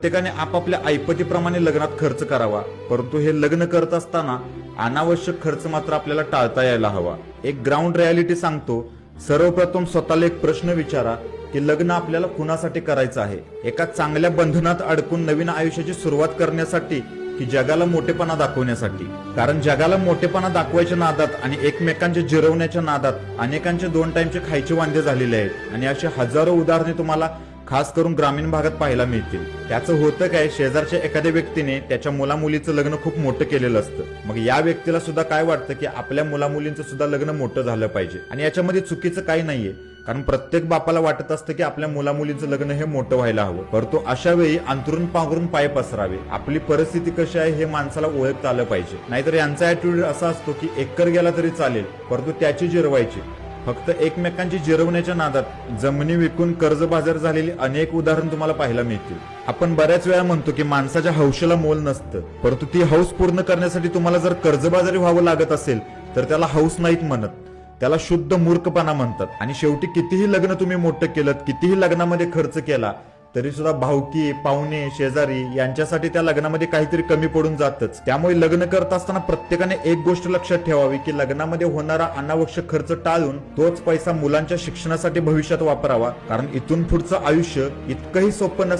प्रत्येकाने आपापल्या ऐपतीप्रमाणे लग्नात खर्च करावा. परंतु हे लग्न करत असताना अनावश्यक खर्च मात्र आपल्याला टाळता यायला हवा. एक ग्राउंड रियालिटी सांगतो सर्वप्रथम स्वतःला एक प्रश्न विचारा की लग्न आपल्याला कुणासाठी करायचं आहे? एका चांगल्या बंधनात अडकून नवीन आयुष्याची सुरुवात करण्यासाठी की जगाला मोठेपणा दाखवण्यासाठी? कारण जगाला मोठेपणा दाखवायच्या नादात आणि एकमेकांचे जिरवण्याच्या नादात अनेकांचे दोन टाइमचे खायचे वांदे झालेले आहेत. आणि असे हजारो उदाहरणे तुम्हाला खास करून ग्रामीण भागात पाहायला मिळतील. त्याचं होतं काय शेजारच्या एखाद्या व्यक्तीने त्याच्या मुला मुलीचं लग्न खूप मोठं केलेलं असतं. मग या व्यक्तीला सुद्धा काय वाटतं की आपल्या मुला मुलींचं सुद्धा लग्न मोठं झालं पाहिजे? आणि याच्यामध्ये चुकीचं काही नाहीये. कारण प्रत्येक बापाला वाटत असतं की आपल्या मुला मुलींचं लग्न हे मोठं व्हायला हवं. परंतु अशा वेळी अंतरून पांघरून पाय पसरावे. आपली परिस्थिती कशी आहे हे माणसाला ओळखता आलं पाहिजे. नाहीतर यांचा ऍटिट्यूड असा असतो की एकर गेला तरी चालेल परंतु त्याची जिरवायची. फक्त एकमेकांची जिरवण्याच्या नादात जमिनी विकून कर्जबाजार झालेली अनेक उदाहरण तुम्हाला पाहायला मिळतील. आपण बऱ्याच वेळा म्हणतो की माणसाच्या हौशेला मोल नसतं परंतु ती हौस पूर्ण करण्यासाठी तुम्हाला जर कर्जबाजारी व्हावं लागत असेल तर त्याला हौस नाहीत म्हणत. त्याला शुद्ध मूर्खपणा म्हणतात. आणि शेवटी कितीही लग्न तुम्ही मोठं केलं कितीही लग्नामध्ये खर्च केला तरी सुद्धा भावकी पाहुणे शेजारी यांच्यासाठी त्या लग्नामध्ये काहीतरी कमी पडून जातच. त्यामुळे लग्न करत असताना प्रत्येकाने एक गोष्ट लक्षात ठेवावी की लग्नामध्ये होणारा अनावश्यक खर्च टाळून तोच पैसा मुलांच्या शिक्षणासाठी भविष्यात वापरावा. कारण इथून पुढचं आयुष्य इतकंही सोपं नसणार